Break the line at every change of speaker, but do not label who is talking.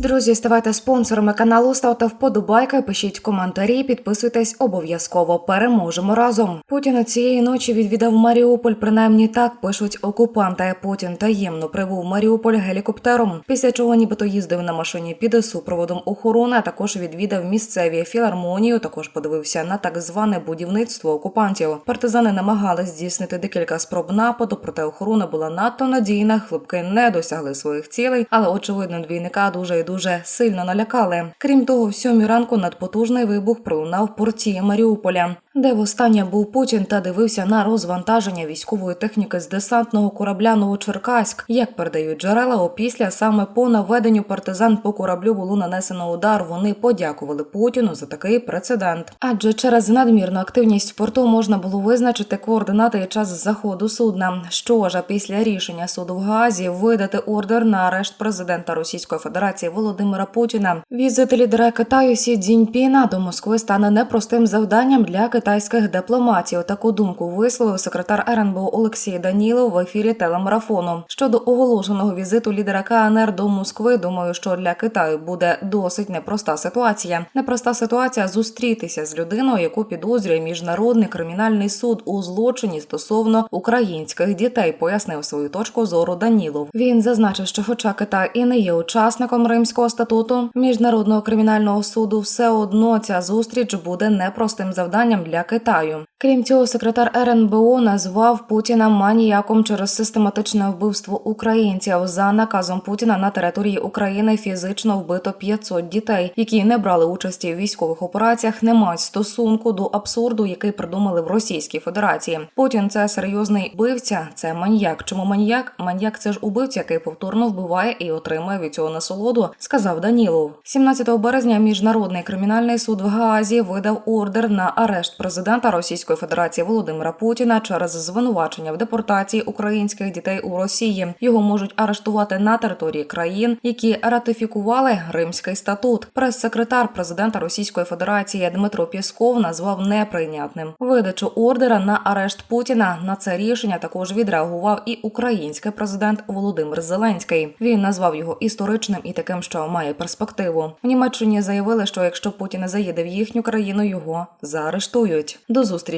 Друзі, ставайте спонсорами каналу, ставте вподобайки, пишіть коментарі, підписуйтесь обов'язково. Переможемо разом. Путін цієї ночі відвідав Маріуполь. Принаймні так пишуть окупанти. Путін таємно прибув Маріуполь гелікоптером. Після чого нібито їздив на машині під супроводом охорони. а Також відвідав місцеві філармонію. Також подивився на так зване будівництво окупантів. Партизани намагались здійснити декілька спроб нападу, проте охорона була надто надійна. Хлопки не досягли своїх цілей, але очевидно двійника дуже дуже сильно налякали. Крім того, в сьомій ранку надпотужний вибух пролунав в порті Маріуполя, де востаннє був Путін та дивився на розвантаження військової техніки з десантного корабля Новочеркаськ. Як передають джерела, опісля саме по наведенню партизан по кораблю було нанесено удар. Вони подякували Путіну за такий прецедент. Адже через надмірну активність порту можна було визначити координати і час заходу судна. Що ж, після рішення суду в Гаазі видати ордер на арешт президента Російської Федерації Володимира Путіна. Візит лідера Китаю Сі Цзіньпіна до Москви стане непростим завданням для китайських дипломатів. Таку думку висловив секретар РНБО Олексій Данілов в ефірі телемарафону. Щодо оголошеного візиту лідера КНР до Москви, думаю, що для Китаю буде досить непроста ситуація. Непроста ситуація зустрітися з людиною, яку підозрює міжнародний кримінальний суд у злочині стосовно українських дітей, пояснив свою точку зору Данілов. Він зазначив, що, хоча Китай і не є учасником Римського статуту міжнародного кримінального суду, все одно ця зустріч буде непростим завданням для Китаю. Крім цього, секретар РНБО назвав Путіна маніяком через систематичне вбивство українців. За наказом Путіна на території України фізично вбито 500 дітей, які не брали участі в військових операціях, не мають стосунку до абсурду, який придумали в Російській Федерації. Путін це серйозний вбивця, це маніяк. Чому маніяк? Маніяк це ж убивця, який повторно вбиває і отримує від цього насолоду, сказав Данілов. 17 березня міжнародний кримінальний суд в Гаазі видав ордер на арешт президента Російської Федерації Володимира Путіна через звинувачення в депортації українських дітей у Росії. Його можуть арештувати на території країн, які ратифікували Римський статут. Прес-секретар президента Російської Федерації Дмитро Пєсков назвав неприйнятним видачу ордера на арешт Путіна. На це рішення також відреагував і український президент Володимир Зеленський. Він назвав його історичним і таким, що має перспективу. В Німеччині заявили, що якщо Путін заїде в їхню країну, його заарештують. До зустрічі,